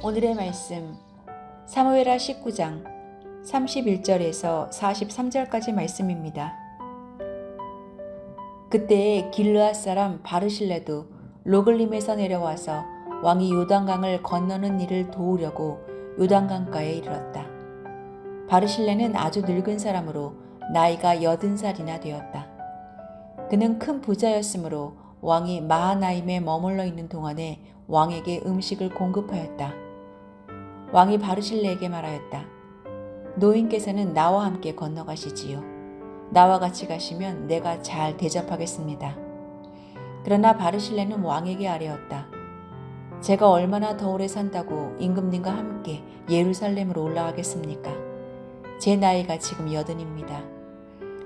오늘의 말씀 사무엘하 19장 31절에서 43절까지 말씀입니다. 그때에 길르앗 사람 바르실레도 로글림에서 내려와서 왕이 요단강을 건너는 일을 도우려고 요단강가에 이르렀다. 바르실레는 아주 늙은 사람으로 나이가 여든 살이나 되었다. 그는 큰 부자였으므로 왕이 마하나임에 머물러 있는 동안에 왕에게 음식을 공급하였다. 왕이 바르실레에게 말하였다. 노인께서는 나와 함께 건너가시지요. 나와 같이 가시면 내가 잘 대접하겠습니다. 그러나 바르실레는 왕에게 아뢰었다. 제가 얼마나 더 오래 산다고 임금님과 함께 예루살렘으로 올라가겠습니까? 제 나이가 지금 여든입니다.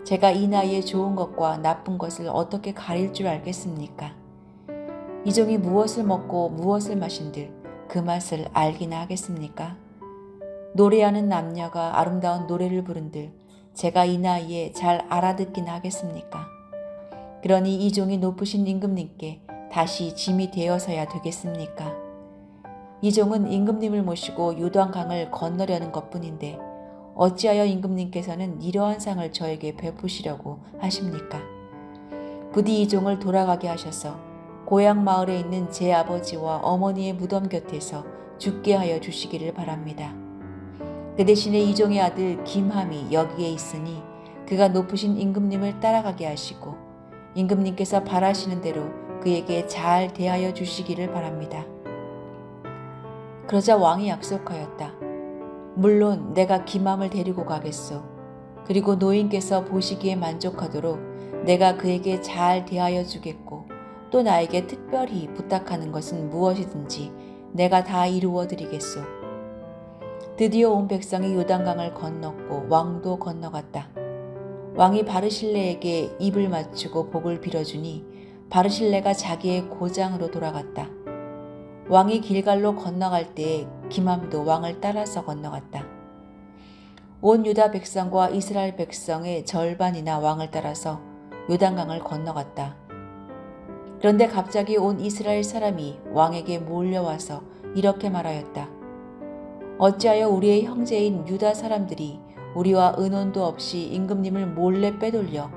제가 이 나이에 좋은 것과 나쁜 것을 어떻게 가릴 줄 알겠습니까? 이 종이 무엇을 먹고 무엇을 마신들 그 맛을 알기나 하겠습니까? 노래하는 남녀가 아름다운 노래를 부른들 제가 이 나이에 잘 알아듣기나 하겠습니까? 그러니 이 종이 높으신 임금님께 다시 짐이 되어서야 되겠습니까? 이 종은 임금님을 모시고 요단강을 건너려는 것뿐인데 어찌하여 임금님께서는 이러한 상을 저에게 베푸시려고 하십니까? 부디 이 종을 돌아가게 하셔서 고향 마을에 있는 제 아버지와 어머니의 무덤 곁에서 죽게 하여 주시기를 바랍니다. 그 대신에 이 종의 아들 김함이 여기에 있으니 그가 높으신 임금님을 따라가게 하시고 임금님께서 바라시는 대로 그에게 잘 대하여 주시기를 바랍니다. 그러자 왕이 약속하였다. 물론 내가 김함을 데리고 가겠소. 그리고 노인께서 보시기에 만족하도록 내가 그에게 잘 대하여 주겠고 또 나에게 특별히 부탁하는 것은 무엇이든지 내가 다 이루어 드리겠소. 드디어 온 백성이 요단강을 건넜고 왕도 건너갔다. 왕이 바르실레에게 입을 맞추고 복을 빌어주니 바르실레가 자기의 고장으로 돌아갔다. 왕이 길갈로 건너갈 때에 김함도 왕을 따라서 건너갔다. 온 유다 백성과 이스라엘 백성의 절반이나 왕을 따라서 요단강을 건너갔다. 그런데 갑자기 온 이스라엘 사람이 왕에게 몰려와서 이렇게 말하였다. 어찌하여 우리의 형제인 유다 사람들이 우리와 의논도 없이 임금님을 몰래 빼돌려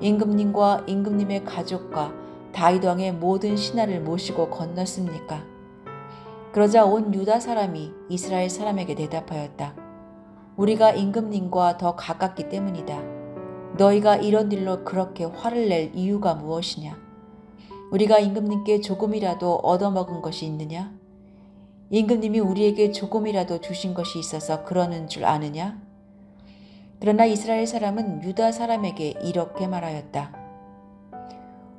임금님과 임금님의 가족과 다윗 왕의 모든 신하를 모시고 건넜습니까? 그러자 온 유다 사람이 이스라엘 사람에게 대답하였다. 우리가 임금님과 더 가깝기 때문이다. 너희가 이런 일로 그렇게 화를 낼 이유가 무엇이냐? 우리가 임금님께 조금이라도 얻어먹은 것이 있느냐? 임금님이 우리에게 조금이라도 주신 것이 있어서 그러는 줄 아느냐? 그러나 이스라엘 사람은 유다 사람에게 이렇게 말하였다.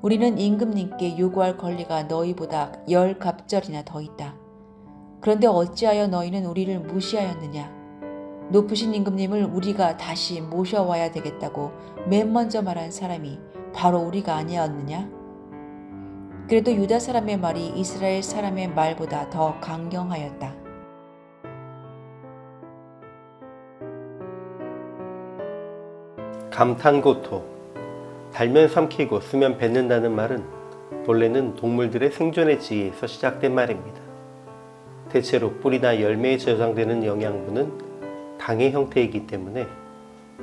우리는 임금님께 요구할 권리가 너희보다 열 갑절이나 더 있다. 그런데 어찌하여 너희는 우리를 무시하였느냐? 높으신 임금님을 우리가 다시 모셔와야 되겠다고 맨 먼저 말한 사람이 바로 우리가 아니었느냐? 그래도 유다 사람의 말이 이스라엘 사람의 말보다 더 강경하였다. 감탄고토 달면 삼키고 쓰면 뱉는다는 말은 본래는 동물들의 생존의 지혜에서 시작된 말입니다. 대체로 뿌리나 열매에 저장되는 영양분은 당의 형태이기 때문에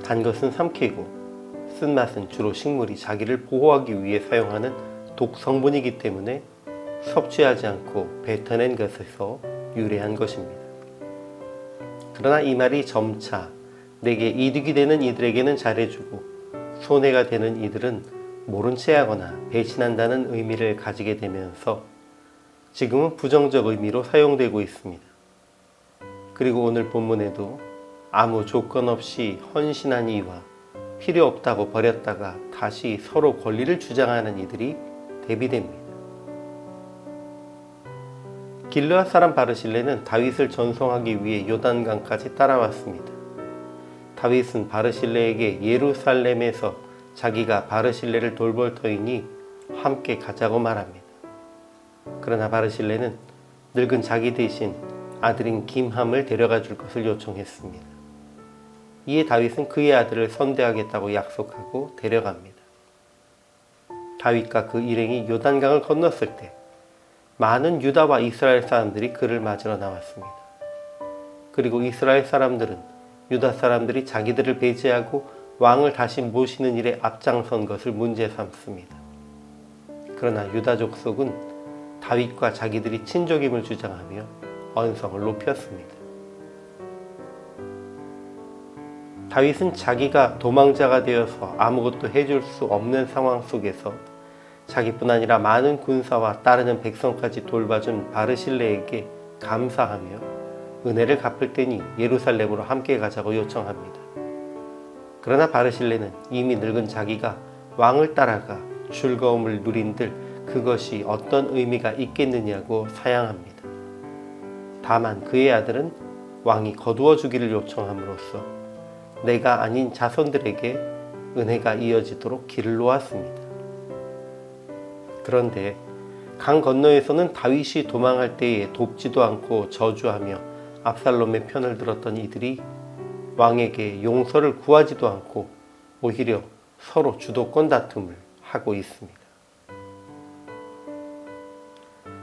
단 것은 삼키고 쓴 맛은 주로 식물이 자기를 보호하기 위해 사용하는 독 성분이기 때문에 섭취하지 않고 뱉어낸 것에서 유래한 것입니다. 그러나 이 말이 점차 내게 이득이 되는 이들에게는 잘해주고 손해가 되는 이들은 모른 채 하거나 배신한다는 의미를 가지게 되면서 지금은 부정적 의미로 사용되고 있습니다. 그리고 오늘 본문에도 아무 조건 없이 헌신한 이와 필요 없다고 버렸다가 다시 서로 권리를 주장하는 이들이 대비됩니다. 길르앗 사람 바르실레는 다윗을 전송하기 위해 요단강까지 따라왔습니다. 다윗은 바르실레에게 예루살렘에서 자기가 바르실레를 돌볼 터이니 함께 가자고 말합니다. 그러나 바르실레는 늙은 자기 대신 아들인 김함을 데려가 줄 것을 요청했습니다. 이에 다윗은 그의 아들을 선대하겠다고 약속하고 데려갑니다. 다윗과 그 일행이 요단강을 건넜을 때 많은 유다와 이스라엘 사람들이 그를 맞으러 나왔습니다. 그리고 이스라엘 사람들은 유다 사람들이 자기들을 배제하고 왕을 다시 모시는 일에 앞장선 것을 문제 삼습니다. 그러나 유다 족 속은 다윗과 자기들이 친족임을 주장하며 언성을 높였습니다. 다윗은 자기가 도망자가 되어서 아무것도 해줄 수 없는 상황 속에서 자기뿐 아니라 많은 군사와 따르는 백성까지 돌봐준 바르실레에게 감사하며 은혜를 갚을 때니 예루살렘으로 함께 가자고 요청합니다. 그러나 바르실레는 이미 늙은 자기가 왕을 따라가 즐거움을 누린들 그것이 어떤 의미가 있겠느냐고 사양합니다. 다만 그의 아들은 왕이 거두어 주기를 요청함으로써 내가 아닌 자손들에게 은혜가 이어지도록 길을 놓았습니다. 그런데 강 건너에서는 다윗이 도망할 때에 돕지도 않고 저주하며 압살롬의 편을 들었던 이들이 왕에게 용서를 구하지도 않고 오히려 서로 주도권 다툼을 하고 있습니다.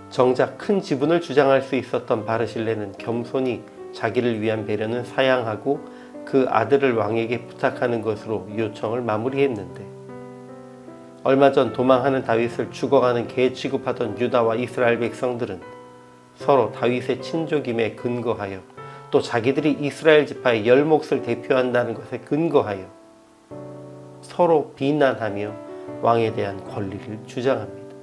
정작 큰 지분을 주장할 수 있었던 바르실레는 겸손히 자기를 위한 배려는 사양하고 그 아들을 왕에게 부탁하는 것으로 요청을 마무리했는데 얼마 전 도망하는 다윗을 죽어가는 개 취급하던 유다와 이스라엘 백성들은 서로 다윗의 친족임에 근거하여 또 자기들이 이스라엘 지파의 열 몫을 대표한다는 것에 근거하여 서로 비난하며 왕에 대한 권리를 주장합니다.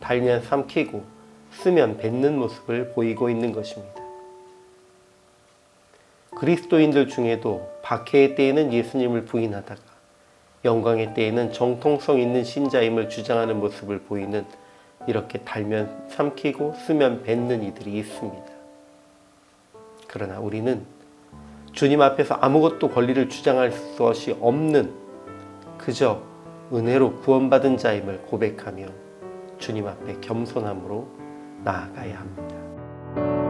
달면 삼키고 쓰면 뱉는 모습을 보이고 있는 것입니다. 그리스도인들 중에도 박해의 때에는 예수님을 부인하다가 영광의 때에는 정통성 있는 신자임을 주장하는 모습을 보이는 이렇게 달면 삼키고 쓰면 뱉는 이들이 있습니다. 그러나 우리는 주님 앞에서 아무것도 권리를 주장할 것이 없는 그저 은혜로 구원받은 자임을 고백하며 주님 앞에 겸손함으로 나아가야 합니다.